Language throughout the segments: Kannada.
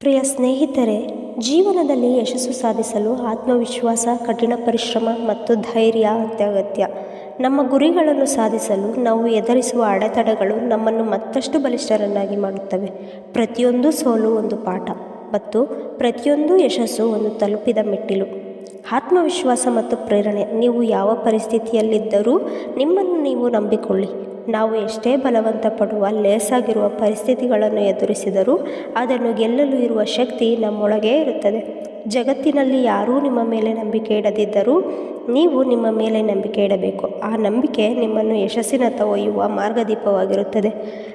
ಪ್ರಿಯ ಸ್ನೇಹಿತರೆ, ಜೀವನದಲ್ಲಿ ಯಶಸ್ಸು ಸಾಧಿಸಲು ಆತ್ಮವಿಶ್ವಾಸ, ಕಠಿಣ ಪರಿಶ್ರಮ ಮತ್ತು ಧೈರ್ಯ ಅತ್ಯಗತ್ಯ. ನಮ್ಮ ಗುರಿಗಳನ್ನು ಸಾಧಿಸಲು ನಾವು ಎದುರಿಸುವ ಅಡೆತಡೆಗಳು ನಮ್ಮನ್ನು ಮತ್ತಷ್ಟು ಬಲಿಷ್ಠರನ್ನಾಗಿ ಮಾಡುತ್ತವೆ. ಪ್ರತಿಯೊಂದು ಸೋಲು ಒಂದು ಪಾಠ. ಮತ್ತು ಪ್ರತಿಯೊಂದು ಯಶಸ್ಸು ಒಂದು ತಲುಪಿದ ಮೆಟ್ಟಿಲು. ಆತ್ಮವಿಶ್ವಾಸ ಮತ್ತು ಪ್ರೇರಣೆ. ನೀವು ಯಾವ ಪರಿಸ್ಥಿತಿಯಲ್ಲಿದ್ದರೂ ನಿಮ್ಮನ್ನು ನೀವು ನಂಬಿಕೊಳ್ಳಿ. ನಾವು ಎಷ್ಟೇ ಬಲವಂತ ಪಡುವ ಲೇಸಾಗಿರುವ ಪರಿಸ್ಥಿತಿಗಳನ್ನು ಎದುರಿಸಿದರೂ ಅದನ್ನು ಗೆಲ್ಲಲು ಇರುವ ಶಕ್ತಿ ನಮ್ಮೊಳಗೇ ಇರುತ್ತದೆ. ಜಗತ್ತಿನಲ್ಲಿ ಯಾರೂ ನಿಮ್ಮ ಮೇಲೆ ನಂಬಿಕೆ ಇಡದಿದ್ದರೂ ನೀವು ನಿಮ್ಮ ಮೇಲೆ ನಂಬಿಕೆ ಇಡಬೇಕು. ಆ ನಂಬಿಕೆ ನಿಮ್ಮನ್ನು ಯಶಸ್ಸಿನತ್ತ ಒಯ್ಯುವ ಮಾರ್ಗದೀಪವಾಗಿರುತ್ತದೆ.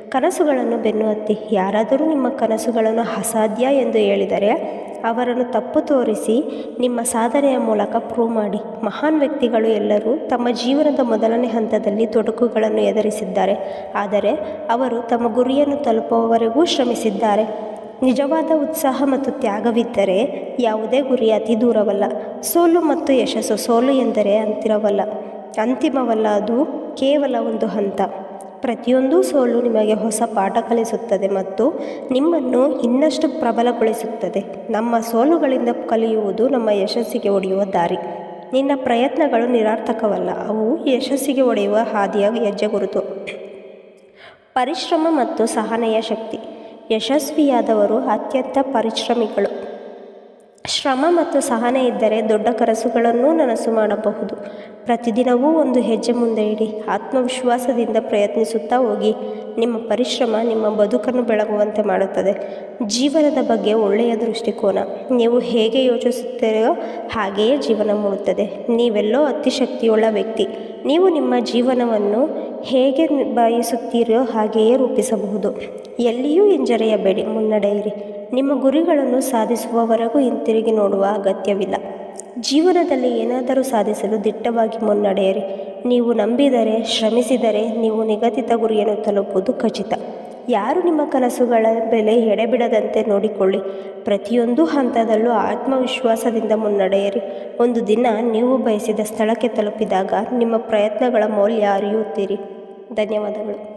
ಕನಸುಗಳನ್ನು ಬೆನ್ನು ಹತ್ತಿ. ಯಾರಾದರೂ ನಿಮ್ಮ ಕನಸುಗಳನ್ನು ಅಸಾಧ್ಯ ಎಂದು ಹೇಳಿದರೆ ಅವರನ್ನು ತಪ್ಪು ತೋರಿಸಿ ನಿಮ್ಮ ಸಾಧನೆಯ ಮೂಲಕ ಪ್ರೂವ್ ಮಾಡಿ. ಮಹಾನ್ ವ್ಯಕ್ತಿಗಳು ಎಲ್ಲರೂ ತಮ್ಮ ಜೀವನದ ಮೊದಲನೇ ಹಂತದಲ್ಲಿ ತೊಡಕುಗಳನ್ನು ಎದುರಿಸಿದ್ದಾರೆ. ಆದರೆ ಅವರು ತಮ್ಮ ಗುರಿಯನ್ನು ತಲುಪುವವರೆಗೂ ಶ್ರಮಿಸಿದ್ದಾರೆ. ನಿಜವಾದ ಉತ್ಸಾಹ ಮತ್ತು ತ್ಯಾಗವಿದ್ದರೆ ಯಾವುದೇ ಗುರಿ ಅತಿ ದೂರವಲ್ಲ. ಸೋಲು ಮತ್ತು ಯಶಸ್ಸು ಸೋಲು ಎಂದರೆ ಅಂತಿರವಲ್ಲ. ಅಂತಿಮವಲ್ಲ ಅದು ಕೇವಲ ಒಂದು ಹಂತ. ಪ್ರತಿಯೊಂದು ಸೋಲು ನಿಮಗೆ ಹೊಸ ಪಾಠ ಕಲಿಸುತ್ತದೆ ಮತ್ತು ನಿಮ್ಮನ್ನು ಇನ್ನಷ್ಟು ಪ್ರಬಲಗೊಳಿಸುತ್ತದೆ. ನಮ್ಮ ಸೋಲುಗಳಿಂದ ಕಲಿಯುವುದು ನಮ್ಮ ಯಶಸ್ಸಿಗೆ ಒಡೆಯುವ ದಾರಿ. ನಿನ್ನ ಪ್ರಯತ್ನಗಳು ನಿರಾರ್ಥಕವಲ್ಲ, ಅವು ಯಶಸ್ಸಿಗೆ ಒಡೆಯುವ ಹಾದಿಯ ಹೆಜ್ಜೆ ಗುರುತು. ಪರಿಶ್ರಮ ಮತ್ತು ಸಹನೆಯ ಶಕ್ತಿ. ಯಶಸ್ವಿಯಾದವರು ಅತ್ಯಂತ ಪರಿಶ್ರಮಿಗಳು. ಶ್ರಮ ಮತ್ತು ಸಹನೆ ಇದ್ದರೆ ದೊಡ್ಡ ಕನಸುಗಳನ್ನೂ ನನಸು ಮಾಡಬಹುದು. ಪ್ರತಿದಿನವೂ ಒಂದು ಹೆಜ್ಜೆ ಮುಂದೆ ಇಡಿ. ಆತ್ಮವಿಶ್ವಾಸದಿಂದ ಪ್ರಯತ್ನಿಸುತ್ತಾ ಹೋಗಿ. ನಿಮ್ಮ ಪರಿಶ್ರಮ ನಿಮ್ಮ ಬದುಕನ್ನು ಬೆಳಗುವಂತೆ ಮಾಡುತ್ತದೆ. ಜೀವನದ ಬಗ್ಗೆ ಒಳ್ಳೆಯ ದೃಷ್ಟಿಕೋನ. ನೀವು ಹೇಗೆ ಯೋಚಿಸುತ್ತೀರೋ ಹಾಗೆಯೇ ಜೀವನ ಮೂಡುತ್ತದೆ. ನೀವೆಲ್ಲೋ ಅತಿಶಕ್ತಿಯುಳ್ಳ ವ್ಯಕ್ತಿ. ನೀವು ನಿಮ್ಮ ಜೀವನವನ್ನು ಹೇಗೆ ಬಯಸುತ್ತೀರೋ ಹಾಗೆಯೇ ರೂಪಿಸಬಹುದು. ಎಲ್ಲಿಯೂ ಹಿಂಜರಿಯಬೇಡಿ. ಮುನ್ನಡೆಯಿರಿ ನಿಮ್ಮ ಗುರಿಗಳನ್ನು ಸಾಧಿಸುವವರೆಗೂ ಹಿಂತಿರುಗಿ ನೋಡುವ ಅಗತ್ಯವಿಲ್ಲ. ಜೀವನದಲ್ಲಿ ಏನಾದರೂ ಸಾಧಿಸಲು ದಿಟ್ಟವಾಗಿ ಮುನ್ನಡೆಯಿರಿ. ನೀವು ನಂಬಿದರೆ, ಶ್ರಮಿಸಿದರೆ ನೀವು ನಿಗದಿತ ಗುರಿಯನ್ನು ತಲುಪುವುದು ಖಚಿತ. ಯಾರು ನಿಮ್ಮ ಕನಸುಗಳ ಬೆಲೆ ಎಡೆಬಿಡದಂತೆ ನೋಡಿಕೊಳ್ಳಿ. ಪ್ರತಿಯೊಂದು ಹಂತದಲ್ಲೂ ಆತ್ಮವಿಶ್ವಾಸದಿಂದ ಮುನ್ನಡೆಯಿರಿ. ಒಂದು ದಿನ ನೀವು ಬಯಸಿದ ಸ್ಥಳಕ್ಕೆ ತಲುಪಿದಾಗ ನಿಮ್ಮ ಪ್ರಯತ್ನಗಳ ಮೌಲ್ಯ ಅರಿಯುತ್ತೀರಿ. ಧನ್ಯವಾದಗಳು.